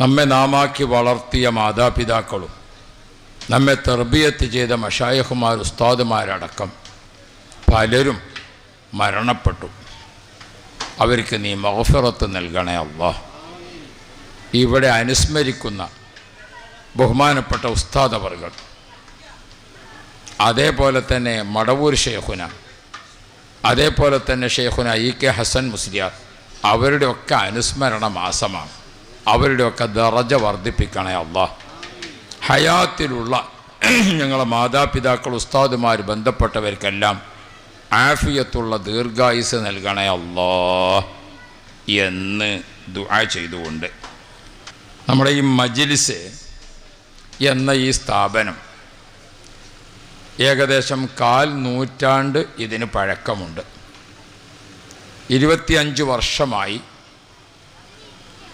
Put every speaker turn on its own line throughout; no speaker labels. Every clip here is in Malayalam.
നമ്മെ നാമാക്കി വളർത്തിയ മാതാപിതാക്കളും നമ്മെ തെർബിയത്ത് ചെയ്ത മഷായഹുമാർ ഉസ്താദുമാരടക്കം പലരും മരണപ്പെട്ടു. അവർക്ക് നീ മഹഫിറത്ത് നൽകണേ അള്ളാ. ഇവിടെ അനുസ്മരിക്കുന്ന ബഹുമാനപ്പെട്ട ഉസ്താദ് അവർകൾ അതേപോലെ തന്നെ മടവൂർ ഷേഖുന അതേപോലെ തന്നെ ഷേഖുന ഇ കെ ഹസൻ മുസ്ലിയാർ അവരുടെയൊക്കെ അനുസ്മരണ മാസമാണ്. അവരുടെയൊക്കെ ദറജ വർദ്ധിപ്പിക്കണേ അല്ല ഹയാത്തിലുള്ള ഞങ്ങളെ മാതാപിതാക്കൾ ഉസ്താദുമാർ ബന്ധപ്പെട്ടവർക്കെല്ലാം ആഫിയത്തുള്ള ദീർഘായുസ് നൽകണേ അല്ല എന്ന് ദുആ ചെയ്തുകൊണ്ട് നമ്മുടെ ഈ മജിലിസ് എന്ന ഈ സ്ഥാപനം ഏകദേശം കാൽ നൂറ്റാണ്ട് ഇതിന് പഴക്കമുണ്ട്. ഇരുപത്തിയഞ്ച് വർഷമായി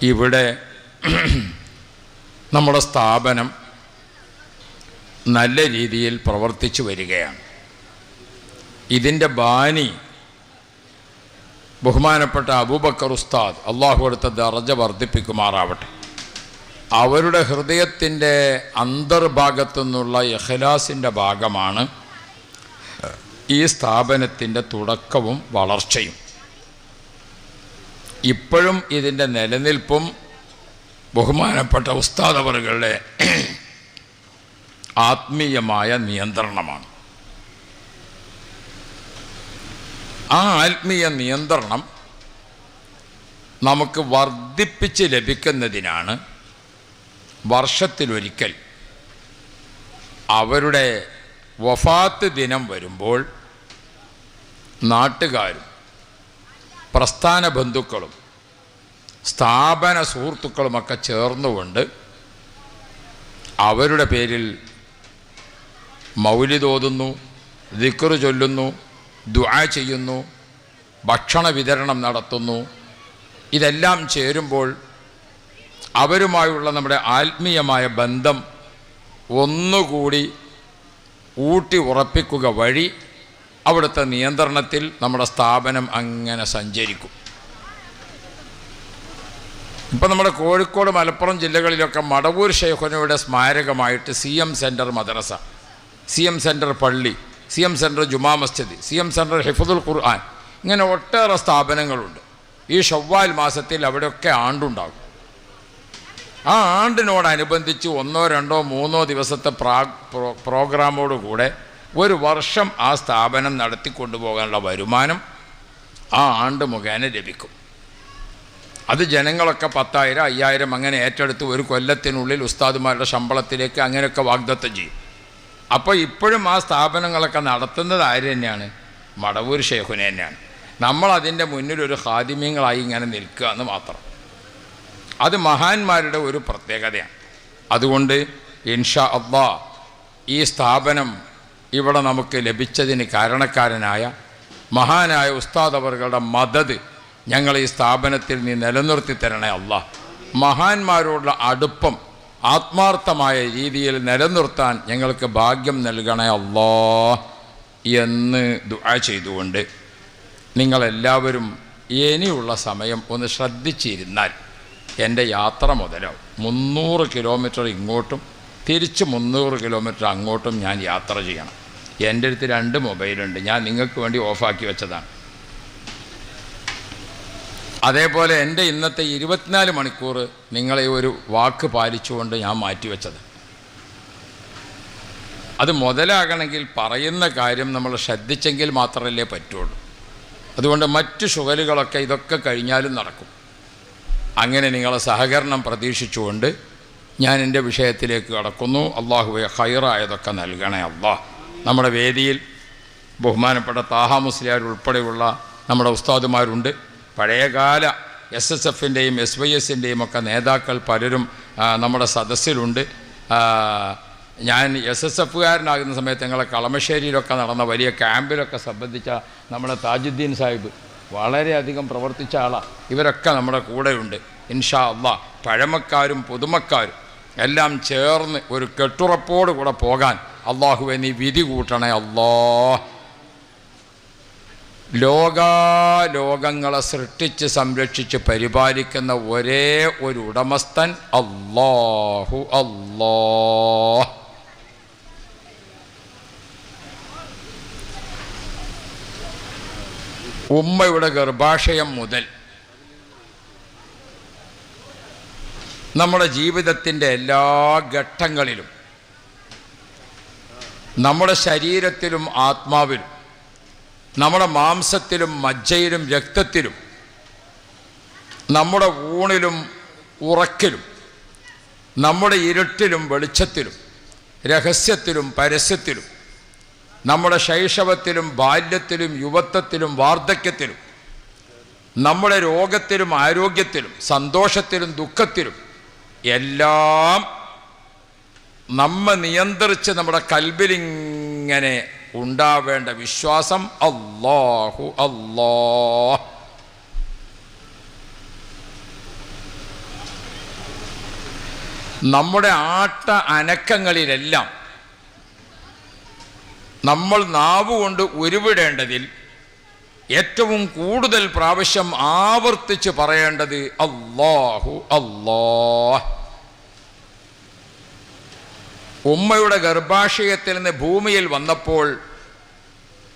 ഇവിടെ നമ്മുടെ സ്ഥാപനം നല്ല രീതിയിൽ പ്രവർത്തിച്ചു വരികയാണ്. ഇതിന്റെ ബാനി ബഹുമാനപ്പെട്ട അബൂബക്കർ ഉസ്താദ് അള്ളാഹു അടുത്ത ദർജ വർദ്ധിപ്പിക്കുമാറാവട്ടെ. അവരുടെ ഹൃദയത്തിന്റെ അന്തർഭാഗത്തു നിന്നുള്ള ഭാഗമാണ് ഈ സ്ഥാപനത്തിന്റെ തുടക്കവും വളർച്ചയും. ഇപ്പോഴും ഇതിന്റെ നിലനിൽപ്പും ബഹുമാനപ്പെട്ട ഉസ്താദവറുകളുടെ ആത്മീയമായ നിയന്ത്രണമാണ്. ആ ആത്മീയ നിയന്ത്രണം നമുക്ക് വർദ്ധിപ്പിച്ച് ലഭിക്കുന്നതിനാണ് വർഷത്തിലൊരിക്കൽ അവരുടെ വഫാത്ത് ദിനം വരുമ്പോൾ നാട്ടുകാരും പ്രസ്ഥാന ബന്ധുക്കളും സ്ഥാപന സുഹൃത്തുക്കളുമൊക്കെ ചേർന്നുകൊണ്ട് അവരുടെ പേരിൽ മൗലിതോതുന്നു ദിക്കറ് ചൊല്ലുന്നു ദുആ ചെയ്യുന്നു ഭക്ഷണ വിതരണം നടത്തുന്നു. ഇതെല്ലാം ചേരുമ്പോൾ അവരുമായുള്ള നമ്മുടെ ആത്മീയമായ ബന്ധം ഒന്നുകൂടി ഊട്ടി ഉറപ്പിക്കുക വഴി അവിടുത്തെ നിയന്ത്രണത്തിൽ നമ്മുടെ സ്ഥാപനം അങ്ങനെ സഞ്ചരിക്കും. ഇപ്പം നമ്മുടെ കോഴിക്കോട് മലപ്പുറം ജില്ലകളിലൊക്കെ മടവൂർ ഷെയ്ഖുനയുടെ സ്മാരകമായിട്ട് സി എം സെന്റർ മദ്രസ സി എം സെന്റർ പള്ളി സി എം സെന്റർ ജുമാ മസ്ജിദ് സി എം സെന്റർ ഹിഫുദുൽ ഖുർആൻ ഇങ്ങനെ ഒട്ടേറെ സ്ഥാപനങ്ങളുണ്ട്. ഈ ഷവ്വാൽ മാസത്തിൽ അവിടെയൊക്കെ ആണ്ടുണ്ടാകും. ആ ആണ്ടിനോടനുബന്ധിച്ച് ഒന്നോ രണ്ടോ മൂന്നോ ദിവസത്തെ പ്രാ പ്രോ പ്രോഗ്രാമോടുകൂടെ ഒരു വർഷം ആ സ്ഥാപനം നടത്തിക്കൊണ്ടുപോകാനുള്ള വരുമാനം ആ ആണ്ട് മുഖേന ലഭിക്കും. അത് ജനങ്ങളൊക്കെ പത്തായിരം അയ്യായിരം അങ്ങനെ ഏറ്റെടുത്ത് ഒരു കൊല്ലത്തിനുള്ളിൽ ഉസ്താദുമാരുടെ ശമ്പളത്തിലേക്ക് അങ്ങനെയൊക്കെ വാഗ്ദത്തം ചെയ്യും. അപ്പോൾ ഇപ്പോഴും ആ സ്ഥാപനങ്ങളൊക്കെ നടത്തുന്നത് ആര് തന്നെയാണ്? മടവൂർ ഷേഖുനെ തന്നെയാണ്. നമ്മളതിന്റെ മുന്നിൽ ഒരു ഹാദിമ്യങ്ങളായി ഇങ്ങനെ നിൽക്കുക എന്ന് മാത്രം. അത് മഹാന്മാരുടെ ഒരു പ്രത്യേകതയാണ്. അതുകൊണ്ട് ഇൻഷാ അള്ളാ ഈ സ്ഥാപനം ഇവിടെ നമുക്ക് ലഭിച്ചതിന് കാരണക്കാരനായ മഹാനായ ഉസ്താദ് അവറുകളുടെ മദത് ഞങ്ങൾ ഈ സ്ഥാപനത്തിൽ നീ നിലനിർത്തി തരണേ അല്ല മഹാന്മാരോടുള്ള അടുപ്പം ആത്മാർത്ഥമായ രീതിയിൽ നിലനിർത്താൻ ഞങ്ങൾക്ക് ഭാഗ്യം നൽകണേ അല്ലാ എന്ന് ദുആ ചെയ്തുകൊണ്ട് നിങ്ങളെല്ലാവരും ഇനിയുള്ള സമയം ഒന്ന് ശ്രദ്ധിച്ചിരുന്നാൽ എന്റെ യാത്ര മുതലാവും. മുന്നൂറ് കിലോമീറ്റർ ഇങ്ങോട്ടും തിരിച്ച് മുന്നൂറ് കിലോമീറ്റർ അങ്ങോട്ടും ഞാൻ യാത്ര ചെയ്യണം. എന്റെ അടുത്ത് രണ്ട് മൊബൈലുണ്ട്. ഞാൻ നിങ്ങൾക്ക് വേണ്ടി ഓഫാക്കി വെച്ചതാണ്. അതേപോലെ എന്റെ ഇന്നത്തെ ഇരുപത്തിനാല് മണിക്കൂർ നിങ്ങളെ ഒരു വാക്ക് പാലിച്ചുകൊണ്ട് ഞാൻ മാറ്റിവെച്ചത് അത് മുതലാകണമെങ്കിൽ പറയുന്ന കാര്യം നമ്മൾ ശ്രദ്ധിച്ചെങ്കിൽ മാത്രമല്ലേ പറ്റുള്ളൂ. അതുകൊണ്ട് മറ്റ് ഷുഗലുകളൊക്കെ ഇതൊക്കെ കഴിഞ്ഞാലും നടക്കും. അങ്ങനെ നിങ്ങളെ സഹകരണം പ്രതീക്ഷിച്ചുകൊണ്ട് ഞാൻ എന്റെ വിഷയത്തിലേക്ക് കടക്കുന്നു. അള്ളാഹുവെ ഹൈറായതൊക്കെ നൽകണേ അള്ളാഹ് നമ്മുടെ വേദിയിൽ ബഹുമാനപ്പെട്ട താഹ മുസ്ലിയാർ ഉൾപ്പെടെയുള്ള നമ്മുടെ ഉസ്താദുമാരുണ്ട്. പഴയകാല എസ് എസ് എഫിന്റെയും എസ് വൈ എസിന്റെയും ഒക്കെ നേതാക്കൾ പലരും നമ്മുടെ സദസ്സിലുണ്ട്. ഞാൻ എസ് എസ് എഫുകാരനാകുന്ന സമയത്ത് ഞങ്ങളെ കളമശ്ശേരിയിലൊക്കെ നടന്ന വലിയ ക്യാമ്പിലൊക്കെ സംബന്ധിച്ച നമ്മുടെ താജുദ്ദീൻ സാഹിബ് വളരെയധികം പ്രവർത്തിച്ച ആളാണ് ഇവരൊക്കെ നമ്മുടെ കൂടെയുണ്ട്. ഇൻഷാ അള്ളാ പഴമക്കാരും പുതുമക്കാരും എല്ലാം ചേർന്ന് ഒരു കെട്ടുറപ്പോട് കൂടെ പോകാൻ അള്ളാഹുവെ നീ വിധി കൂട്ടണേ അല്ലാ. ലോകാലോകങ്ങളെ സൃഷ്ടിച്ച് സംരക്ഷിച്ച് പരിപാലിക്കുന്ന ഒരേ ഒരു ഉടമസ്ഥൻ അല്ലാഹു അല്ലോ. ഉമ്മയുടെ ഗർഭാശയം മുതൽ നമ്മുടെ ജീവിതത്തിന്റെ എല്ലാ ഘട്ടങ്ങളിലും നമ്മുടെ ശരീരത്തിലും ആത്മാവിലും നമ്മുടെ മാംസത്തിലും മജ്ജയിലും രക്തത്തിലും നമ്മുടെ ഊണിലും ഉറക്കിലും നമ്മുടെ ഇരുട്ടിലും വെളിച്ചത്തിലും രഹസ്യത്തിലും പരസ്യത്തിലും നമ്മുടെ ശൈശവത്തിലും ബാല്യത്തിലും യുവത്വത്തിലും വാർദ്ധക്യത്തിലും നമ്മുടെ രോഗത്തിലും ആരോഗ്യത്തിലും സന്തോഷത്തിലും ദുഃഖത്തിലും എല്ലാം നമ്മെ നിയന്ത്രിച്ച് നമ്മുടെ കൽബിലിങ്ങനെ ഉണ്ടാവേണ്ട വിശ്വാസം അല്ലാഹു അല്ലാ നമ്മുടെ ആട്ട അനക്കങ്ങളിലെല്ലാം നമ്മൾ നാവ് കൊണ്ട് ഉരുവിടേണ്ടതിൽ ഏറ്റവും കൂടുതൽ പ്രാവശ്യം ആവർത്തിച്ച് പറയേണ്ടത് അല്ലാഹു അല്ലാ ഉമ്മയുടെ ഗർഭാശയത്തിൽ നിന്ന് ഭൂമിയിൽ വന്നപ്പോൾ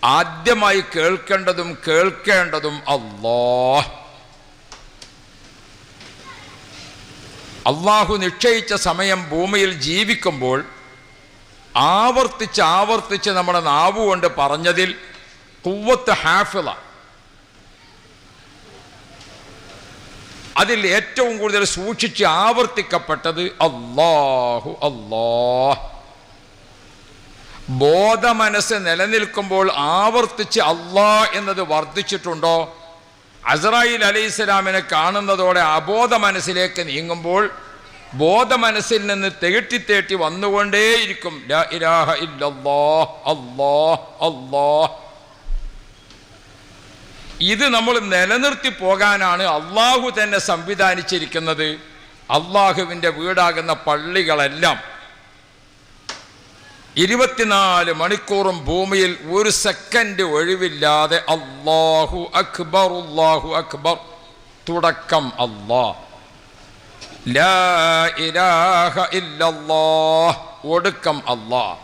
ആദ്യമായി കേൾക്കേണ്ടതും കേൾക്കേണ്ടതും അള്ളാ അള്ളാഹു നിശ്ചയിച്ച സമയം ഭൂമിയിൽ ജീവിക്കുമ്പോൾ ആവർത്തിച്ച് ആവർത്തിച്ച് നമ്മുടെ നാവുകൊണ്ട് പറഞ്ഞതിൽ കുവത്ത് ഹാഫിള. അതിൽ ഏറ്റവും കൂടുതൽ സൂക്ഷിച്ച് ആവർത്തിക്കപ്പെട്ടത് അള്ളാഹു അല്ലാ ബോധമനസ് നിലനിൽക്കുമ്പോൾ ആവർത്തിച്ച് അള്ളാ എന്നത് വർദ്ധിച്ചിട്ടുണ്ടോ? അസറായിൽ അലൈഹിസ്സലാമിനെ കാണുന്നതോടെ അബോധ മനസ്സിലേക്ക് നീങ്ങുമ്പോൾ ബോധമനസ്സിൽ നിന്ന് തേട്ടി തേട്ടി വന്നുകൊണ്ടേയിരിക്കും. ലാ ഇലാഹ ഇല്ലല്ലാ അല്ലാ അല്ലാ ഇത് നമ്മൾ നിലനിർത്തി പോകാനാണ് അള്ളാഹു തന്നെ സംവിധാനിച്ചിരിക്കുന്നത്. അള്ളാഹുവിന്റെ വീടാകുന്ന പള്ളികളെല്ലാം ഇരുപത്തിനാല് മണിക്കൂറും ഭൂമിയിൽ ഒരു സെക്കൻഡ് ഒഴിവില്ലാതെ അള്ളാഹു അക്ബർ അള്ളാഹു അക്ബർ തുടക്കം അല്ലാ ഒടുക്കം അല്ലാ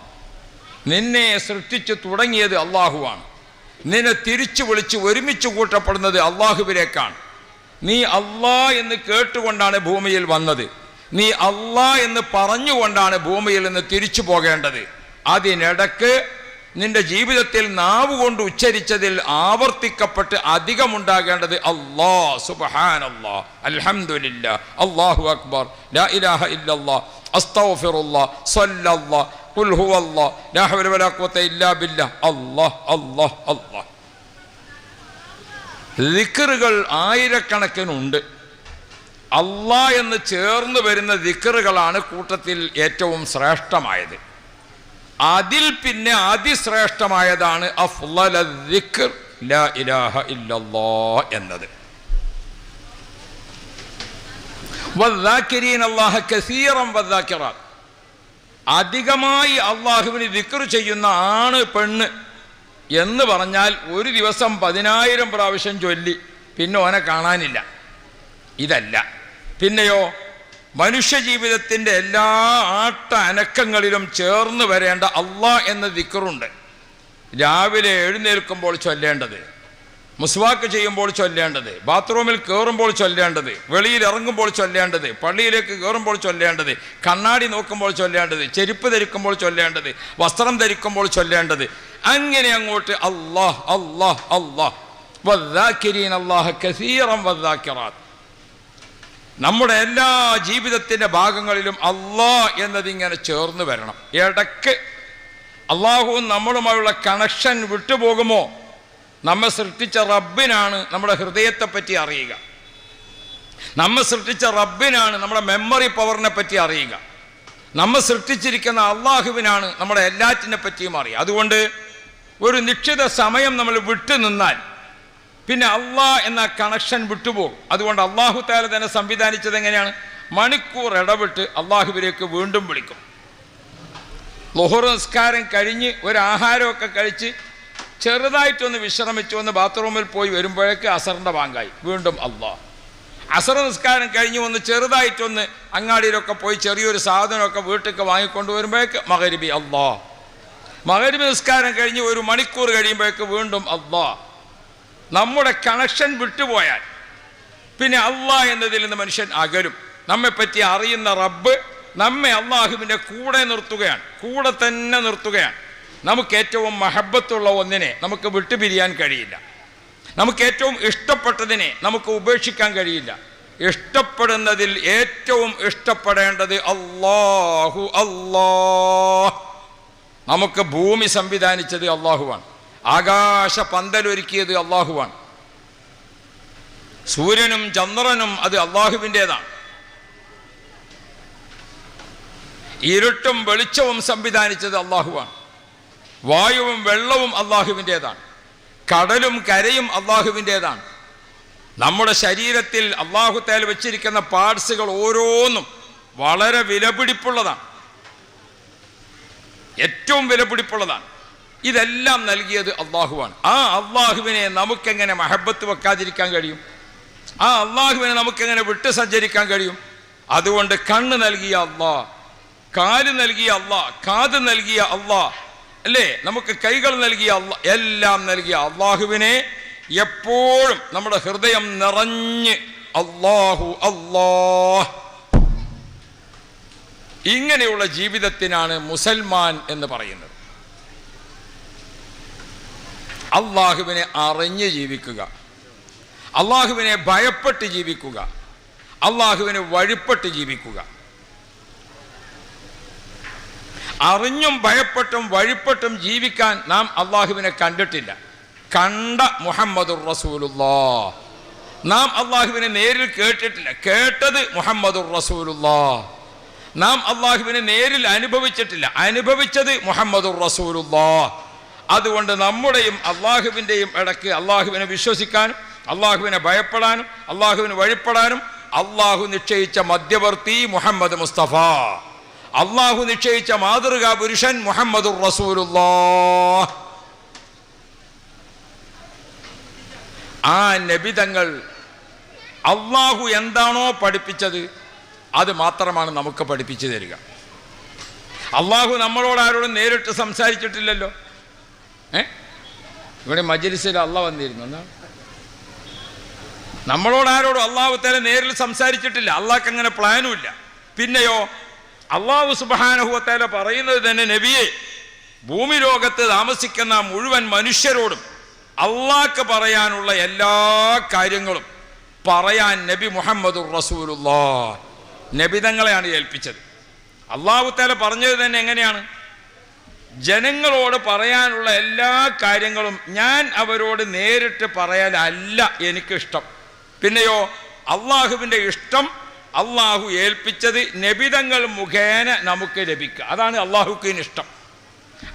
നിന്നെ സൃഷ്ടിച്ചു തുടങ്ങിയത് അള്ളാഹുവാണ്. നിന്നെ തിരിച്ചു വിളിച്ച് ഒരുമിച്ച് കൂട്ടപ്പെടുന്നത് അള്ളാഹുവിലേക്കാണ്. നീ അള്ളാ എന്ന് കേട്ടുകൊണ്ടാണ് ഭൂമിയിൽ വന്നത്. നീ അള്ളാ എന്ന് പറഞ്ഞുകൊണ്ടാണ് ഭൂമിയിൽ നിന്ന് തിരിച്ചു പോകേണ്ടത്. അതിനിടക്ക് നിന്റെ ജീവിതത്തിൽ നാവ് കൊണ്ട് ഉച്ചരിച്ചതിൽ ആവർത്തിക്കപ്പെട്ട് അധികമുണ്ടാകേണ്ടത് അള്ളാ സുബഹാൻ അല്ലാ അലഹമില്ല അള്ളാഹു അക്ബർ ലാ ഇലാഹ ഇല്ലല്ലാ അസ്തഗ്ഫിറുല്ലാ അല്ലാഹ് ദിക്റുകൾ ആയിരക്കണക്കിനുണ്ട് അള്ളാ എന്ന് ചേർന്ന് വരുന്ന ദിക്കറുകളാണ് കൂട്ടത്തിൽ ഏറ്റവും ശ്രേഷ്ഠമായത്. അതിൽ പിന്നെ അതിശ്രേഷ്ഠമായതാണ് എന്നത്. വദ്ദാക്കിരീൻ അള്ളാഹ കസീറം വദ്ദാക്കിറാത്ത് അധികമായി അള്ളാഹുവിന് ദിക്കർ ചെയ്യുന്ന ആണ് പെണ്ണ്. എന്ന് പറഞ്ഞാൽ ഒരു ദിവസം പതിനായിരം പ്രാവശ്യം ചൊല്ലി പിന്നെ ഓനെ കാണാനില്ല. ഇതല്ല. പിന്നെയോ മനുഷ്യ ജീവിതത്തിന്റെ എല്ലാ ആട്ട അനക്കങ്ങളിലും ചേർന്ന് വരേണ്ട അള്ളാഹ് എന്ന ദിക്കറുണ്ട് രാവിലെ എഴുന്നേൽക്കുമ്പോൾ ചൊല്ലേണ്ടത്. മുസ്വാക്ക് ചെയ്യുമ്പോൾ ചൊല്ലേണ്ടത് ബാത്റൂമിൽ കയറുമ്പോൾ ചൊല്ലേണ്ടത് വെളിയിൽ ഇറങ്ങുമ്പോൾ ചൊല്ലേണ്ടത് പള്ളിയിലേക്ക് കയറുമ്പോൾ ചൊല്ലേണ്ടത് കണ്ണാടി നോക്കുമ്പോൾ ചൊല്ലേണ്ടത് ചെരുപ്പ് ധരിക്കുമ്പോൾ ചൊല്ലേണ്ടത് വസ്ത്രം ധരിക്കുമ്പോൾ ചൊല്ലേണ്ടത്. അങ്ങനെ അങ്ങോട്ട് അള്ളാഹ് അള്ളാഹ് അള്ളാഹ് വദ്ദാക്കിരീൻ അള്ളാഹ് കസീറം നമ്മുടെ എല്ലാ ജീവിതത്തിന്റെ ഭാഗങ്ങളിലും അള്ളാ എന്നതിങ്ങനെ ചേർന്ന് വരണം. ഇടയ്ക്ക് അള്ളാഹുവും നമ്മളുമായുള്ള കണക്ഷൻ വിട്ടുപോകുമോ? നമ്മെ സൃഷ്ടിച്ച റബ്ബിനാണ് നമ്മുടെ ഹൃദയത്തെ പറ്റി അറിയുക. നമ്മെ സൃഷ്ടിച്ച റബ്ബിനാണ് നമ്മുടെ മെമ്മറി പവറിനെ പറ്റി അറിയുക. നമ്മെ സൃഷ്ടിച്ചിരിക്കുന്ന അള്ളാഹുവിനാണ് നമ്മുടെ എല്ലാറ്റിനെ പറ്റിയും അറിയുക. അതുകൊണ്ട് ഒരു നിശ്ചിത സമയം നമ്മൾ വിട്ടു നിന്നാൽ പിന്നെ അള്ളാഹ് എന്ന കണക്ഷൻ വിട്ടുപോകും അതുകൊണ്ട് അള്ളാഹു താല തന്നെ സംവിധാനിച്ചത് എങ്ങനെയാണ്? മണിക്കൂർ ഇടപെട്ട് അള്ളാഹുവിലേക്ക് വീണ്ടും വിളിക്കും. ലൊഹർ നിസ്കാരം കഴിഞ്ഞ് ഒരു ആഹാരമൊക്കെ കഴിച്ച് ചെറുതായിട്ടൊന്ന് വിശ്രമിച്ചു ഒന്ന് ബാത്റൂമിൽ പോയി വരുമ്പോഴേക്ക് അസറിന്റെ ബാങ്കായി. വീണ്ടും അള്ളാഹ്. അസർ നിസ്കാരം കഴിഞ്ഞ് ഒന്ന് ചെറുതായിട്ടൊന്ന് അങ്ങാടിയിലൊക്കെ പോയി ചെറിയൊരു സാധനമൊക്കെ വീട്ടിലേക്ക് വാങ്ങിക്കൊണ്ട് വരുമ്പോഴേക്ക് മകരിബി അള്ളാ മകരിബി നിസ്കാരം കഴിഞ്ഞ് ഒരു മണിക്കൂർ കഴിയുമ്പോഴേക്ക് വീണ്ടും അള്ളാ നമ്മുടെ കണക്ഷൻ വിട്ടുപോയാൽ പിന്നെ അള്ളാ എന്നതിൽ നിന്ന് മനുഷ്യൻ അകലും. നമ്മെപ്പറ്റി അറിയുന്ന റബ്ബ് നമ്മെ അള്ളാഹുവിന്റെ കൂടെ നിർത്തുകയാണ്. കൂടെ തന്നെ നിർത്തുകയാണ്. നമുക്ക് ഏറ്റവും മഹബത്തുള്ള ഒന്നിനെ നമുക്ക് വിട്ടുപിരിയാൻ കഴിയില്ല. നമുക്ക് ഏറ്റവും ഇഷ്ടപ്പെട്ടതിനെ നമുക്ക് ഉപേക്ഷിക്കാൻ കഴിയില്ല. ഇഷ്ടപ്പെടുന്നതിൽ ഏറ്റവും ഇഷ്ടപ്പെടേണ്ടത് അള്ളാഹു അള്ളാഹ് നമുക്ക് ഭൂമി സംവിധാനിച്ചത് അള്ളാഹുവാണ് ആകാശ പന്തലൊരുക്കിയത് അള്ളാഹുവാണ് സൂര്യനും ചന്ദ്രനും അത് അള്ളാഹുവിന്റെതാണ് ഇരുട്ടും വെളിച്ചവും സംവിധാനിച്ചത് അള്ളാഹുവാണ് വായുവും വെള്ളവും അള്ളാഹുവിന്റെതാണ്. കടലും കരയും അള്ളാഹുവിന്റെതാണ്. നമ്മുടെ ശരീരത്തിൽ അള്ളാഹുത്തേൽ വെച്ചിരിക്കുന്ന പാർട്സുകൾ ഓരോന്നും വളരെ വിലപിടിപ്പുള്ളതാണ്. ഏറ്റവും വിലപിടിപ്പുള്ളതാണ്. ഇതെല്ലാം നൽകിയത് അള്ളാഹുവാണ്. ആ അള്ളാഹുവിനെ നമുക്കെങ്ങനെ മഹബത്ത് വെക്കാതിരിക്കാൻ കഴിയും? ആ അള്ളാഹുവിനെ നമുക്കെങ്ങനെ വിട്ട് സഞ്ചരിക്കാൻ കഴിയും? അതുകൊണ്ട് കണ്ണ് നൽകിയ അള്ളാ കാൽ നൽകിയ അള്ളാ കാത് നൽകിയ അള്ളാ അല്ലേ? നമുക്ക് കൈകൾ നൽകിയ എല്ലാം നൽകിയ അള്ളാഹുവിനെ എപ്പോഴും നമ്മുടെ ഹൃദയം നിറഞ്ഞ് അള്ളാഹു അള്ളാഹ്. ഇങ്ങനെയുള്ള ജീവിതത്തിനാണ് മുസൽമാൻ എന്ന് പറയുന്നത്. അള്ളാഹുവിനെ അറിഞ്ഞ് ജീവിക്കുക. അള്ളാഹുവിനെ ഭയപ്പെട്ട് ജീവിക്കുക. അള്ളാഹുവിനെ വഴിപ്പെട്ട് ജീവിക്കുക. അറിഞ്ഞും ഭയപ്പെട്ടും വഴിപ്പെട്ടും ജീവിക്കാൻ നാം അള്ളാഹുവിനെ കണ്ടിട്ടില്ല. കണ്ട മുഹമ്മദുർ റസൂലുല്ലാ നാം അള്ളാഹുവിനെ നേരിൽ കേട്ടിട്ടില്ല. കേട്ടത് മുഹമ്മദുർ റസൂലുല്ലാ നാം അള്ളാഹുവിനെ നേരിൽ അനുഭവിച്ചിട്ടില്ല. അനുഭവിച്ചത് മുഹമ്മദുർ റസൂലുല്ലാ അതുകൊണ്ട് നമ്മുടെയും അള്ളാഹുവിന്റെയും ഇടയ്ക്ക് അള്ളാഹുവിനെ വിശ്വസിക്കാനും അള്ളാഹുവിനെ ഭയപ്പെടാനും അള്ളാഹുവിന് വഴിപ്പെടാനും അള്ളാഹു നിശ്ചയിച്ച മധ്യവർത്തി മുഹമ്മദ് മുസ്തഫ. അള്ളാഹു നിശ്ചയിച്ച മാതൃകാ പുരുഷൻ മുഹമ്മദുർ റസൂലുല്ലാ ആ നബിതങ്ങൾ അള്ളാഹു എന്താണോ പഠിപ്പിച്ചത് അത് മാത്രമാണ് നമുക്ക് പഠിപ്പിച്ചു തരിക. അള്ളാഹു നമ്മളോട് ആരോടും നേരിട്ട് സംസാരിച്ചിട്ടില്ലല്ലോ. ഏ? ഇവിടെ മജലിസിൽ അള്ള വന്നിരുന്നു. എന്നാ നമ്മളോട് ആരോടും അള്ളാഹു തല നേരിൽ സംസാരിച്ചിട്ടില്ല. അള്ളാഹ്ക്ക് അങ്ങനെ പ്ലാനും ഇല്ല. പിന്നെയോ അള്ളാഹു സുബാനഹുവത്തേല പറയുന്നത് തന്നെ നബിയെ ഭൂമി ലോകത്ത് താമസിക്കുന്ന മുഴുവൻ മനുഷ്യരോടും അള്ളാഹ്ക്ക് പറയാനുള്ള എല്ലാ കാര്യങ്ങളും പറയാൻ നബി മുഹമ്മദുർ റസൂലുല്ലാ നബിതങ്ങളെയാണ് ഏൽപ്പിച്ചത്. അള്ളാഹു തല പറഞ്ഞത് തന്നെ എങ്ങനെയാണ്? ജനങ്ങളോട് പറയാനുള്ള എല്ലാ കാര്യങ്ങളും ഞാൻ അവരോട് നേരിട്ട് പറയാനല്ല എനിക്കിഷ്ടം. പിന്നെയോ അള്ളാഹുവിന്റെ ഇഷ്ടം അള്ളാഹു ഏൽപ്പിച്ചത് നബിതങ്ങൾ മുഖേന നമുക്ക് ലഭിക്കുക. അതാണ് അള്ളാഹുക്കിന് ഇഷ്ടം.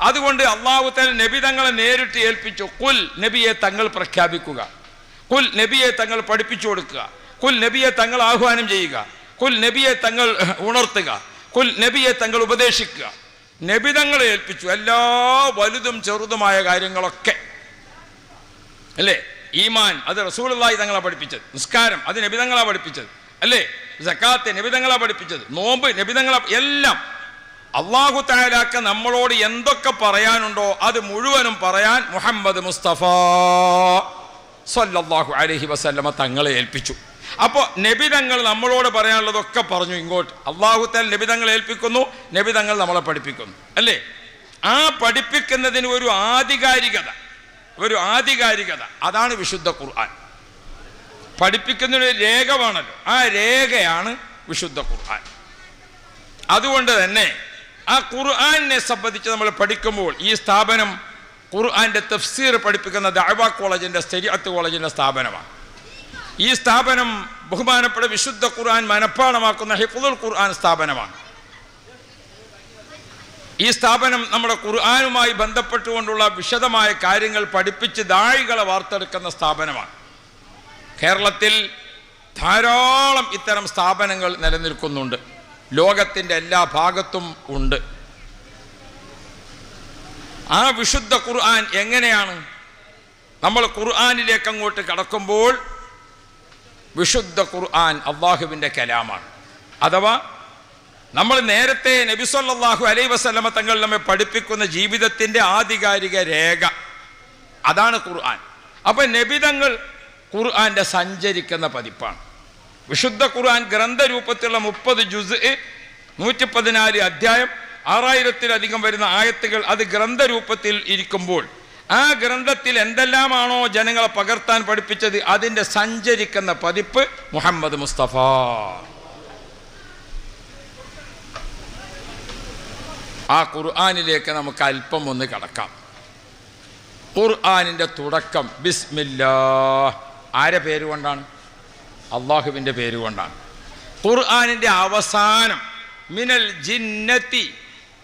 അതുകൊണ്ട് അള്ളാഹു തല നബിതങ്ങളെ നേരിട്ട് ഏൽപ്പിച്ചു. കുൽ നബിയെ തങ്ങൾ പ്രഖ്യാപിക്കുക. കുൽ നബിയെ തങ്ങൾ പഠിപ്പിച്ചു കൊടുക്കുക. കുൽ നബിയെ തങ്ങൾ ആഹ്വാനം ചെയ്യുക. കുൽ നബിയെ തങ്ങൾ ഉണർത്തുക. കുൽ നബിയെ തങ്ങൾ ഉപദേശിക്കുക. നബിതങ്ങളെ ഏൽപ്പിച്ചു. എല്ലാ വലുതും ചെറുതുമായ കാര്യങ്ങളൊക്കെ. അല്ലേ? ഈമാൻ അത് റസൂലുള്ളാഹി തങ്ങളാണ് പഠിപ്പിച്ചത്. നിസ്കാരം അത് നബിതങ്ങളാണ് പഠിപ്പിച്ചത്. അല്ലേ? ജക്കാത്ത് നിബിതങ്ങളാ പഠിപ്പിച്ചത്. നോമ്പ് നബിതങ്ങളെ എല്ലാം. അള്ളാഹു താലാക്ക് നമ്മളോട് എന്തൊക്കെ പറയാനുണ്ടോ അത് മുഴുവനും പറയാൻ മുഹമ്മദ് മുസ്തഫ സല്ലാഹു അലഹി വസല്ലമ തങ്ങളെ ഏൽപ്പിച്ചു. അപ്പോൾ നബിതങ്ങൾ നമ്മളോട് പറയാനുള്ളതൊക്കെ പറഞ്ഞു ഇങ്ങോട്ട്. അള്ളാഹുത്താൽ നബിതങ്ങൾ ഏൽപ്പിക്കുന്നു നബിതങ്ങൾ നമ്മളെ പഠിപ്പിക്കുന്നു. അല്ലേ? ആ പഠിപ്പിക്കുന്നതിന് ഒരു ആധികാരികത. ഒരു ആധികാരികത. അതാണ് വിശുദ്ധ ഖുർആൻ. പഠിപ്പിക്കുന്നതിന് ഒരു രേഖ വേണമല്ലോ ആ രേഖയാണ് വിശുദ്ധ ഖുർആൻ. അതുകൊണ്ട് തന്നെ ആ ഖുർആനെ സംബന്ധിച്ച് നമ്മൾ പഠിക്കുമ്പോൾ ഈ സ്ഥാപനം ഖുർആന്റെ തഫ്സീർ പഠിപ്പിക്കുന്ന ദഅവ കോളേജിന്റെ സ്ഥിരത്ത് കോളേജിന്റെ സ്ഥാപനമാണ്. ഈ സ്ഥാപനം ബഹുമാനപ്പെട്ട വിശുദ്ധ ഖുർആൻ മനഃപ്പാടമാക്കുന്ന ഹിഫുദുൽ ഖുർആൻ സ്ഥാപനമാണ്. ഈ സ്ഥാപനം നമ്മുടെ ഖുർആനുമായി ബന്ധപ്പെട്ടുകൊണ്ടുള്ള വിശദമായ കാര്യങ്ങൾ പഠിപ്പിച്ച് ദാഴികളെ വാർത്തെടുക്കുന്ന സ്ഥാപനമാണ്. കേരളത്തിൽ ധാരാളം ഇത്തരം സ്ഥാപനങ്ങൾ നിലനിൽക്കുന്നുണ്ട്. ലോകത്തിന്റെ എല്ലാ ഭാഗത്തും ഉണ്ട്. ആ വിശുദ്ധ ഖുർആൻ എങ്ങനെയാണ്? നമ്മൾ ഖുർആാനിലേക്ക് അങ്ങോട്ട് കടക്കുമ്പോൾ വിശുദ്ധ ഖുർആൻ അള്ളാഹുവിന്റെ കലാമാണ്. അഥവാ നമ്മൾ നേരത്തെ നബിസ്വല്ലാഹു അലൈ വസല്ലമ തങ്ങൾ നമ്മെ പഠിപ്പിക്കുന്ന ജീവിതത്തിന്റെ ആധികാരിക രേഖ. അതാണ് ഖുർആൻ. അപ്പം നബിതങ്ങൾ ഖുർആന്റെ സഞ്ചരിക്കുന്ന പതിപ്പാണ്. വിശുദ്ധ ഖുർആൻ ഗ്രന്ഥരൂപത്തിലുള്ള മുപ്പത് ജുസ് നൂറ്റി പതിനാല് അധ്യായം ആറായിരത്തിലധികം വരുന്ന ആയത്തുകൾ അത് ഗ്രന്ഥരൂപത്തിൽ ഇരിക്കുമ്പോൾ ആ ഗ്രന്ഥത്തിൽ എന്തെല്ലാമാണോ ജനങ്ങളെ പകർത്താൻ പഠിപ്പിച്ചത് അതിന്റെ സഞ്ചരിക്കുന്ന പതിപ്പ് മുഹമ്മദ് മുസ്തഫ. ആ ഖുർആാനിലേക്ക് നമുക്ക് അല്പം ഒന്ന് കടക്കാം. ഖുർആാനിന്റെ തുടക്കം ബിസ്മില്ലാ ആരെ പേരുകൊണ്ടാണ് അള്ളാഹുവിന്റെ പേരുകൊണ്ടാണ് ഖുർആാനിന്റെ അവസാനം മിനൽ ജിന്നത്തി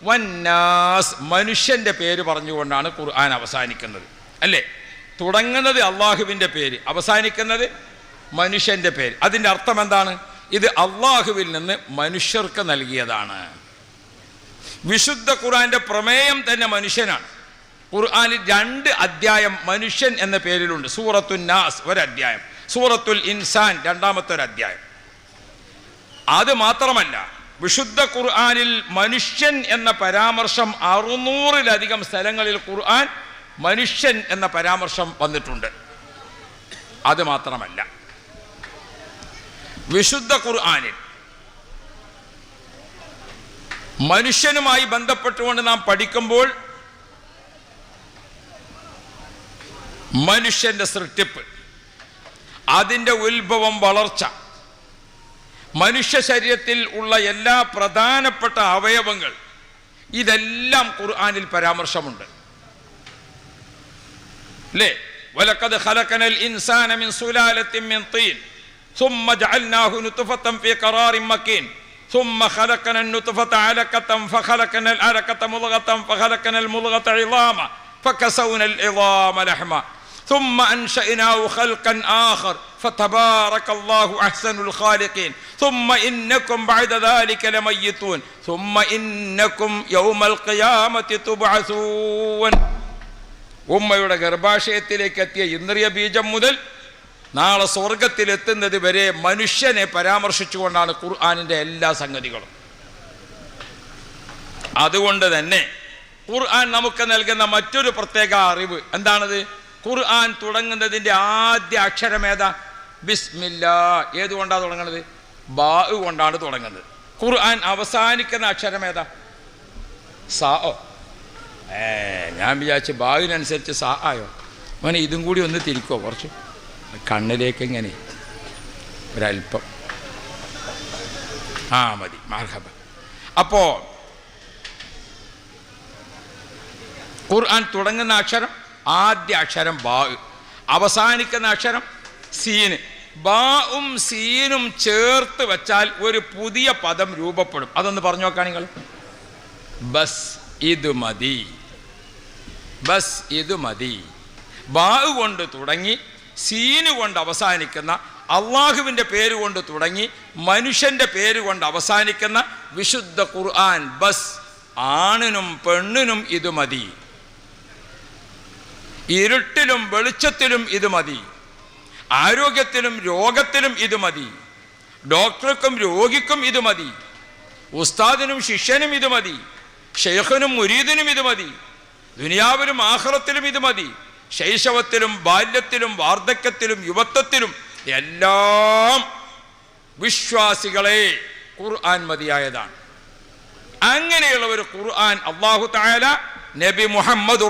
വന്നാസ് മനുഷ്യന്റെ പേര് പറഞ്ഞുകൊണ്ടാണ് ഖുർആൻ അവസാനിക്കുന്നത്. അല്ലേ? തുടങ്ങുന്നത് അള്ളാഹുവിന്റെ പേര് അവസാനിക്കുന്നത് മനുഷ്യന്റെ പേര്. അതിന്റെ അർത്ഥം എന്താണ്? ഇത് അള്ളാഹുവിൽ നിന്ന് മനുഷ്യർക്ക് നൽകിയതാണ്. വിശുദ്ധ ഖുർആന്റെ പ്രമേയം തന്നെ മനുഷ്യനാണ്. ഖുർആനിൽ രണ്ട് അധ്യായം മനുഷ്യൻ എന്ന പേരിലുണ്ട്. സൂറത്തുൽ നാസ് ഒരധ്യായം. സൂറത്തുൽ ഇൻസാൻ രണ്ടാമത്തെ ഒരു അധ്യായം അത് മാത്രമല്ല വിശുദ്ധ ഖുർആാനിൽ മനുഷ്യൻ എന്ന പരാമർശം അറുന്നൂറിലധികം സ്ഥലങ്ങളിൽ ഖുർആൻ മനുഷ്യൻ എന്ന പരാമർശം വന്നിട്ടുണ്ട്. അത് മാത്രമല്ല വിശുദ്ധ ഖുർആാനിൽ മനുഷ്യനുമായി ബന്ധപ്പെട്ടുകൊണ്ട് നാം പഠിക്കുമ്പോൾ മനുഷ്യന്റെ സൃഷ്ടിപ്പ് അതിൻ്റെ ഉത്ഭവം വളർച്ച മനുഷ്യ ശരീരത്തിൽ ഉള്ള എല്ലാ പ്രധാനപ്പെട്ട അവയവങ്ങൾ ഇതെല്ലാം ഖുർആനിൽ പരാമർശമുണ്ട് അല്ലേ ولقد خلقنا الإنسان من سلالة من طين ثم جعلناه نطفة في قرار مكين ثم خلقنا النطفة علقة فخلقنا العلقة مضغة فخلقنا المضغة عظاما فكسونا العظام لحما ثم أنشأناه خلقا آخر فتبارك الله أحسن الخالقين ثم إنكم بعد ذلك لميتون ثم إنكم يوم القيامة تبعثون ഉമ്മയുടെ ഗർഭാശയത്തിലേക്ക് എത്തിയ ഇന്ദ്രിയ ബീജം മുതൽ നാളെ സ്വർഗത്തിലെത്തുന്നത് വരെ മനുഷ്യനെ പരാമർശിച്ചുകൊണ്ടാണ് ഖുർആാനിൻ്റെ എല്ലാ സംഗതികളും അതുകൊണ്ട് തന്നെ ഖുർആൻ നമുക്ക് നൽകുന്ന മറ്റൊരു പ്രത്യേക അറിവ് എന്താണത് ഖുർആൻ തുടങ്ങുന്നതിന്റെ ആദ്യ അക്ഷരം ഏതാ? ബിസ്മില്ല. ഏതുകൊണ്ടാണ് തുടങ്ങുന്നത്? ബാ കൊണ്ടാണ് തുടങ്ങുന്നത്. ഖുർആൻ അവസാനിക്കുന്ന അക്ഷരം ഏതാ? സാ ഓ ഏ ഞാൻ വിചാരിച്ച് ബാവിനനുസരിച്ച് സാ ആയോ? മോനെ ഇതും കൂടി ഒന്ന് തിരിക്കോ കുറച്ച്? കണ്ണിലേക്ക് ഇങ്ങനെ. ഒരല്പം ആ മതി. മാർഹബ. അപ്പോ ഖുർആൻ തുടങ്ങുന്ന അക്ഷരം ആദ്യ അക്ഷരം ബാ അവസാനിക്കുന്ന അക്ഷരം സീന്. ബാവും സീനും ചേർത്ത് വെച്ചാൽ ഒരു പുതിയ പദം രൂപപ്പെടും. അതൊന്ന് പറഞ്ഞു നോക്കാം നിങ്ങൾ. ബസ് ഇത് മതി. ബസ് ഇത് മതി. ബാവ് കൊണ്ട് തുടങ്ങി സീന് കൊണ്ട് അവസാനിക്കുന്ന അള്ളാഹുവിന്റെ പേര് കൊണ്ട് തുടങ്ങി മനുഷ്യന്റെ പേര് കൊണ്ട് അവസാനിക്കുന്ന വിശുദ്ധ ഖുർആൻ. ബസ് ആണിനും പെണ്ണിനും ഇത് മതി. ഇരുട്ടിലും വെളിച്ചത്തിലും ഇത് മതി. ആരോഗ്യത്തിലും രോഗത്തിലും ഇത് മതി. ഡോക്ടർക്കും രോഗിക്കും ഇത് മതി. ഉസ്താദിനും ശിഷ്യനും ഇത് മതി. ഷെയ്ഖനും മുരീദിനും ഇത് മതി. ദുനിയാവിലും ആഹ്റത്തിലും ഇത് മതി. ശൈശവത്തിലും ബാല്യത്തിലും വാർദ്ധക്യത്തിലും യുവത്വത്തിലും എല്ലാം വിശ്വാസികളെ ഖുർആൻ മതിയായതാണ്. അങ്ങനെയുള്ള ഒരു ഖുർആൻ അള്ളാഹു താല നബി മുഹമ്മദ്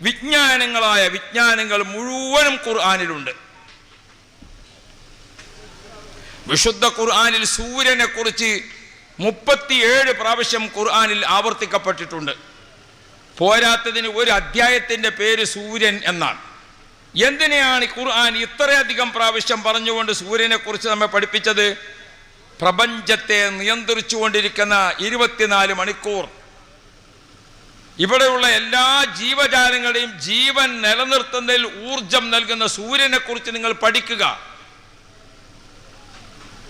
വിജ്ഞാനങ്ങളായ വിജ്ഞാനങ്ങൾ മുഴുവനും ഖുർആനിലുണ്ട്. വിശുദ്ധ ഖുർആനിൽ സൂര്യനെ കുറിച്ച് മുപ്പത്തിയേഴ് പ്രാവശ്യം ഖുർആനിൽ ആവർത്തിക്കപ്പെട്ടിട്ടുണ്ട്. പോരാത്തതിന് ഒരു അധ്യായത്തിന്റെ പേര് സൂര്യൻ എന്നാണ്. എന്തിനെയാണ് ഖുർആൻ ഇത്രയധികം പ്രാവശ്യം പറഞ്ഞുകൊണ്ട് സൂര്യനെ കുറിച്ച് നമ്മെ പഠിപ്പിച്ചത്? പ്രപഞ്ചത്തെ നിയന്ത്രിച്ചുകൊണ്ടിരിക്കുന്ന ഇരുപത്തിനാല് മണിക്കൂർ. ഇവിടെയുള്ള എല്ലാ ജീവജാലങ്ങളുടെയും ജീവൻ നിലനിർത്തുന്നതിൽ ഊർജം നൽകുന്ന സൂര്യനെ കുറിച്ച് നിങ്ങൾ പഠിക്കുക.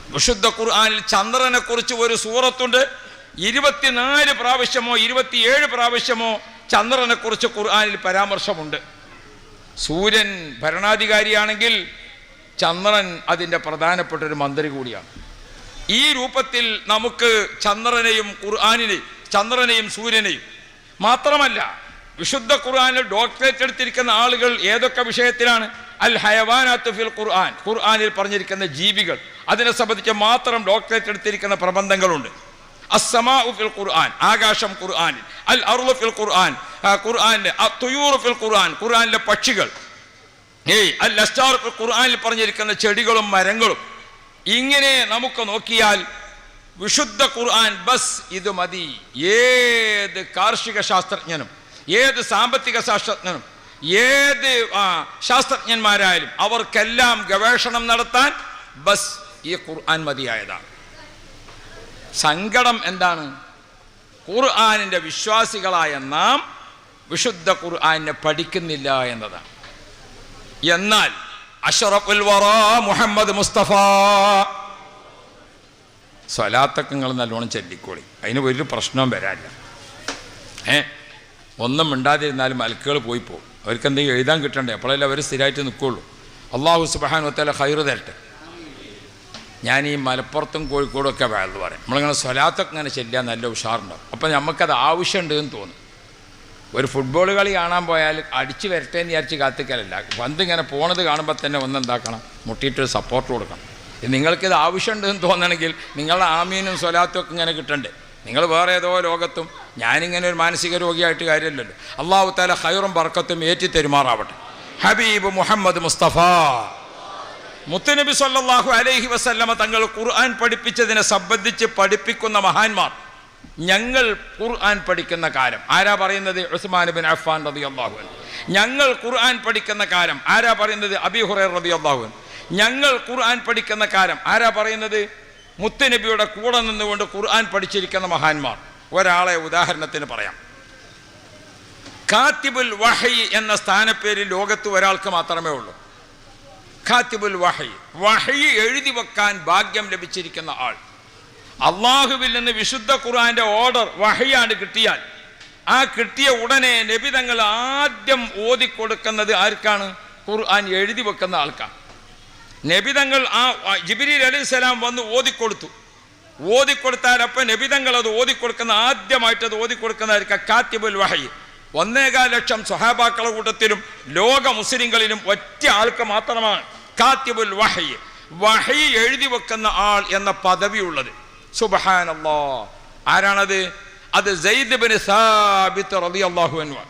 വിശുദ്ധ ഖുർആാനിൽ ചന്ദ്രനെ കുറിച്ച് ഒരു സൂറത്തുണ്ട്. ഇരുപത്തിനാല് പ്രാവശ്യമോ ഇരുപത്തിയേഴ് പ്രാവശ്യമോ ചന്ദ്രനെ കുറിച്ച് ഖുർആനിൽ പരാമർശമുണ്ട്. സൂര്യൻ ഭരണാധികാരിയാണെങ്കിൽ ചന്ദ്രൻ അതിന്റെ പ്രധാനപ്പെട്ട ഒരു മന്ത്രി കൂടിയാണ്. ഈ രൂപത്തിൽ നമുക്ക് ചന്ദ്രനെയും ഖുർആാനിനെയും ചന്ദ്രനെയും സൂര്യനെയും മാത്രമല്ല വിശുദ്ധ ഖുർആാനിൽ ഡോക്ടറേറ്റ് എടുത്തിരിക്കുന്ന ആളുകൾ ഏതൊക്കെ വിഷയത്തിലാണ്? അൽ ഹയവാനാത്ത് ഫിൽ ഖുർആൻ ഖുർആാനിൽ പറഞ്ഞിരിക്കുന്ന ജീവികൾ. അതിനെ സംബന്ധിച്ച് മാത്രം ഡോക്ടറേറ്റ് എടുത്തിരിക്കുന്ന പ്രബന്ധങ്ങളുണ്ട്. അസ്സമാ ഫിൽ ഖുർആൻ ആകാശം ഖുർആനിൽ. അൽ അറുഫിൽ ഫിൽ ഖുർആൻ ഖുർആനിലെ തുയൂർ ഫിൽ ഖുർആൻ ഖുർആനിലെ പക്ഷികൾ. ഏയ് അൽ അസ്റ്റാർ ഫിൽ ഖുർആനിൽ പറഞ്ഞിരിക്കുന്ന ചെടികളും മരങ്ങളും. ഇങ്ങനെ നമുക്ക് നോക്കിയാൽ വിശുദ്ധ ഖുർആൻ ബസ് ഇത് മതി. ഏത് കാർഷിക ശാസ്ത്രജ്ഞനും ഏത് സാമ്പത്തിക ശാസ്ത്രജ്ഞനും ഏത് ശാസ്ത്രജ്ഞന്മാരായാലും അവർക്കെല്ലാം ഗവേഷണം നടത്താൻ ബസ് ഈ ഖുർആൻ മതിയായതാണ്. സങ്കടം എന്താണ്? ഖുർആാനിന്റെ വിശ്വാസികളായ നാം വിശുദ്ധ ഖുർആാനിനെ പഠിക്കുന്നില്ല എന്നതാണ്. എന്നാൽ അഷറഫുൽ വറ മുഹമ്മദ് മുസ്തഫ. സ്വലാത്തൊക്കെ നിങ്ങൾ നല്ലോണം ചെല്ലിക്കോളി. അതിന് ഒരു പ്രശ്നവും വരാനില്ല. ഏ? ഒന്നും മിണ്ടാതിരുന്നാലും മലക്കുകൾ പോയി പോകും. അവർക്ക് എന്തെങ്കിലും എഴുതാൻ കിട്ടണ്ടേ? അപ്പോഴല്ലേ അവർ സ്ഥിരമായിട്ട് നിൽക്കുള്ളൂ. അള്ളാഹു സുബാൻ ഒത്തല ഹൈറ് തരട്ടെ. ഞാൻ ഈ മലപ്പുറത്തും കോഴിക്കോടും ഒക്കെ വേണമെന്ന് പറയും. നമ്മളിങ്ങനെ സ്വലാത്തൊക്കെ ഇങ്ങനെ ചെല്ലാൻ നല്ല ഉഷാറുണ്ടാവും. അപ്പം നമുക്കത് ആവശ്യമുണ്ട് എന്ന് തോന്നും. ഒരു ഫുട്ബോൾ കളി കാണാൻ പോയാൽ അടിച്ച് വരട്ടെ എന്ന് വിചാരിച്ച് കാത്തിക്കലല്ല. പന്ത് ഇങ്ങനെ പോണത് കാണുമ്പോൾ തന്നെ ഒന്ന് എന്താക്കണം? മുട്ടിയിട്ടൊരു സപ്പോർട്ട് കൊടുക്കണം. നിങ്ങൾക്കിത് ആവശ്യമുണ്ട് എന്ന് തോന്നണമെങ്കിൽ നിങ്ങളുടെ ആമീനും സ്വലാത്തും ഒക്കെ ഇങ്ങനെ കിട്ടണ്ടേ? നിങ്ങൾ വേറെ ഏതോ ലോകത്തും ഞാനിങ്ങനെ ഒരു മാനസിക രോഗിയായിട്ട് കാര്യമില്ലല്ലോ. അള്ളാഹു താല ഹൈറും ബർക്കത്തും ഏറ്റി തെരുമാറാവട്ടെ ഹബീബ് മുഹമ്മദ് മുസ്തഫ. മുത്തുനബി സല്ലാഹു അലൈഹി വസല്ലമ തങ്ങൾ ഖുർആൻ പഠിപ്പിച്ചതിനെ സംബന്ധിച്ച് പഠിപ്പിക്കുന്ന മഹാന്മാർ ഞങ്ങൾ ഖുർആൻ പഠിക്കുന്ന കാലം. ആരാ പറയുന്നത്? ഉസ്മാൻ ബിൻ അഫ്ഫാൻ റബി അള്ളാഹു ഞങ്ങൾ ഖുർആൻ പഠിക്കുന്ന കാലം. ആരാ പറയുന്നത്? അബി ഹുറൈർ റബി അള്ളാഹു ഞങ്ങൾ ഖുർആൻ പഠിക്കുന്ന കാലം. ആരാ പറയുന്നത്? മുത്തുനബിയുടെ കൂടെ നിന്നുകൊണ്ട് ഖുർആൻ പഠിച്ചിരിക്കുന്ന മഹാന്മാർ. ഒരാളെ ഉദാഹരണത്തിന് പറയാം. കാത്തിബുൽ വഹൈ എന്ന സ്ഥാനപ്പേര് ലോകത്ത് ഒരാൾക്ക് മാത്രമേ ഉള്ളൂ. ഖാത്തിബുൽ വഹി. വഹി എഴുതി വെക്കാൻ ഭാഗ്യം ലഭിച്ചിരിക്കുന്ന ആൾ. അള്ളാഹുവിൽ നിന്ന് വിശുദ്ധ ഖുർആന്റെ ഓർഡർ വഹയാണ് കിട്ടിയാൽ. ആ കിട്ടിയ ഉടനെ നബി തങ്ങൾ ആദ്യം ഓതിക്കൊടുക്കുന്നത് ആർക്കാണ്? ഖുർആൻ എഴുതി വെക്കുന്ന ആൾക്കാണ്. നബി തങ്ങൾ ആ ജിബിരി അലൈഹിസ്സലാം വന്ന് ഓതിക്കൊടുത്തു. ഓതിക്കൊടുത്താൽ അപ്പം നബി തങ്ങൾ അത് ഓതിക്കൊടുക്കുന്ന ആദ്യമായിട്ട് അത് ഓതിക്കൊടുക്കുന്നതായിരിക്കും കാത്തിബുൽ വഹയ് ഒന്നേകാൽ ലക്ഷം സഹാബാക്കളുടെ കൂട്ടത്തിലും ലോക മുസ്ലിങ്ങളിലും ഒറ്റ ആൾക്ക് മാത്രമാണ്. കാത്തിബുൽ വഹി. വഹി എഴുതി വെക്കുന്ന ആൾ എന്ന പദവി ഉള്ളത് സുബഹാനല്ലാ. ആരാണത്? അത് ബിൻ സാബിത്ത് റളിയല്ലാഹു അൻഹു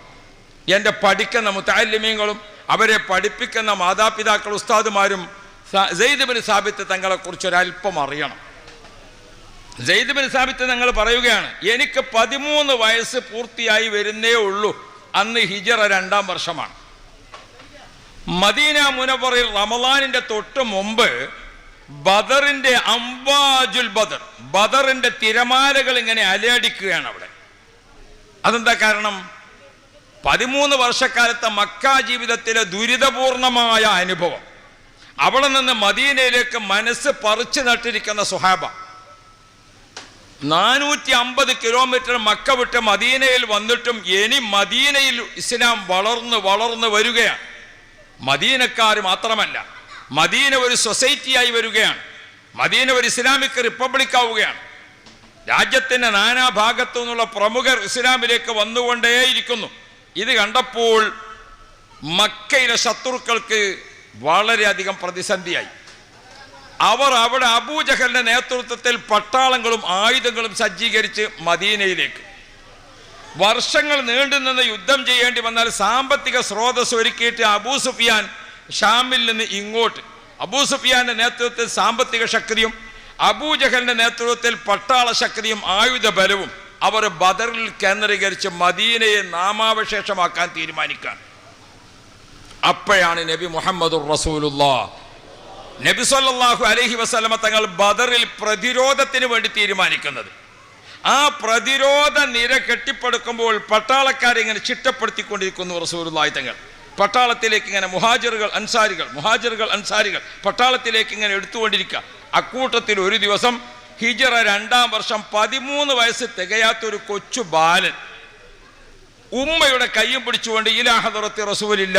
എന്റെ പഠിക്കുന്ന മുത്താലിമീങ്ങളും അവരെ പഠിപ്പിക്കുന്ന മാതാപിതാക്കൾ ഉസ്താദുമാരും ബിൻ സാബിത്ത് തങ്ങളെക്കുറിച്ച് ഒരല്പം അറിയണം. ബിൻ സാബിത്ത് തങ്ങൾ പറയുകയാണ് എനിക്ക് പതിമൂന്ന് വയസ്സ് പൂർത്തിയായി വരുന്നേ ഉള്ളൂ. അന്ന് ഹിജറ രണ്ടാം വർഷമാണ്. മദീന മുനവറിൽ റമലാനിന്റെ തൊട്ട് മുമ്പ് ബദറിന്റെ അംബാജുൽ ബദർ ബദറിന്റെ തിരമാലകൾ ഇങ്ങനെ അലയടിക്കുകയാണ് അവിടെ. അതെന്താ കാരണം? പതിമൂന്ന് വർഷക്കാലത്തെ മക്ക ജീവിതത്തിലെ ദുരിതപൂർണമായ അനുഭവം. അവിടെ നിന്ന് മദീനയിലേക്ക് മനസ്സ് പറിച്ചു നട്ടിരിക്കുന്ന സുഹാബ നാനൂറ്റി അമ്പത് കിലോമീറ്റർ മക്ക വിട്ട് മദീനയിൽ വന്നിട്ടും ഇനി മദീനയിൽ ഇസ്ലാം വളർന്ന് വളർന്ന് വരികയാണ്. മദീനക്കാർ മാത്രമല്ല മദീന ഒരു സൊസൈറ്റിയായി വരികയാണ് മദീന ഒരു ഇസ്ലാമിക് റിപ്പബ്ലിക് ആവുകയാണ്. രാജ്യത്തിന്റെ നാനാഭാഗത്തു നിന്നുള്ള പ്രമുഖർ ഇസ്ലാമിലേക്ക് വന്നുകൊണ്ടേയിരിക്കുന്നു. ഇത് കണ്ടപ്പോൾ മക്കയിലെ ശത്രുക്കൾക്ക് വളരെയധികം പ്രതിസന്ധിയായി. അവർ അവിടെ അബൂജഹലിന്റെ നേതൃത്വത്തിൽ പട്ടാളങ്ങളും ആയുധങ്ങളും സജ്ജീകരിച്ച് മദീനയിലേക്ക്. വർഷങ്ങൾ നീണ്ടുനിന്ന് യുദ്ധം ചെയ്യേണ്ടി വന്നാൽ സാമ്പത്തിക സ്രോതസ് ഒരുക്കിയിട്ട് അബൂ സുഫിയാൻ ഷാമിൽ നിന്ന് ഇങ്ങോട്ട്. അബൂ സുഫിയാന്റെ നേതൃത്വത്തിൽ സാമ്പത്തിക ശക്തിയും അബൂജഹലിന്റെ നേതൃത്വത്തിൽ പട്ടാള ശക്തിയും ആയുധ ബലവും അവർ ബദറിൽ കേന്ദ്രീകരിച്ച് മദീനയെ നാമാവശേഷമാക്കാൻ തീരുമാനിക്കാൻ. അപ്പോഴാണ് നബി മുഹമ്മദ് നബി സല്ലാഹു അലഹി വസ്ലമ തങ്ങൾ ബദറിൽ പ്രതിരോധത്തിന് വേണ്ടി തീരുമാനിക്കുന്നത്. ആ പ്രതിരോധ നിര കെട്ടിപ്പടുക്കുമ്പോൾ പട്ടാളക്കാരെ ഇങ്ങനെ ചിട്ടപ്പെടുത്തിക്കൊണ്ടിരിക്കുന്നു റസൂലുള്ളാഹി തങ്ങൾ. പട്ടാളത്തിലേക്ക് ഇങ്ങനെ മുഹാജിറുകൾ അൻസാരികൾ മുഹാജിറുകൾ അൻസാരികൾ പട്ടാളത്തിലേക്ക് ഇങ്ങനെ എടുത്തുകൊണ്ടിരിക്കുക. അക്കൂട്ടത്തിൽ ഒരു ദിവസം ഹിജറ രണ്ടാം വർഷം പതിമൂന്ന് വയസ്സ് തികയാത്തൊരു കൊച്ചു ബാലൻ ഉമ്മയുടെ കയ്യും പിടിച്ചുകൊണ്ട് ഇലാ ഹദറത്തി റസൂലില്ല.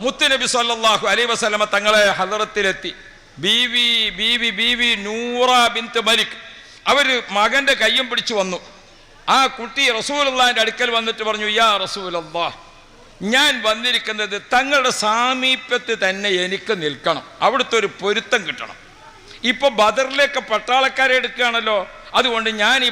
മുത്തുനബി സല്ലാഹു അലൈ വസല്ലമ തങ്ങളെ ഹദറത്തിലെത്തി. ബീവി ബീവി ബീവി നൂറ ബിന്ത് മലിക്. അവർ മകന്റെ കയ്യും പിടിച്ചു വന്നു. ആ കുട്ടി റസൂലുള്ളാഹിന്റെ അടുക്കൽ വന്നിട്ട് പറഞ്ഞു യാ റസൂലല്ലാ ഞാൻ വന്നിരിക്കുന്നത് തങ്ങളുടെ സാമീപ്യത്തിൽ തന്നെ എനിക്ക് നിൽക്കണം. അവിടുത്തെ ഒരു പൊരുത്തം കിട്ടണം. ഇപ്പൊ ബദറിലേക്ക് പട്ടാളക്കാരെ എടുക്കുകയാണല്ലോ. അതുകൊണ്ട് ഞാൻ ഈ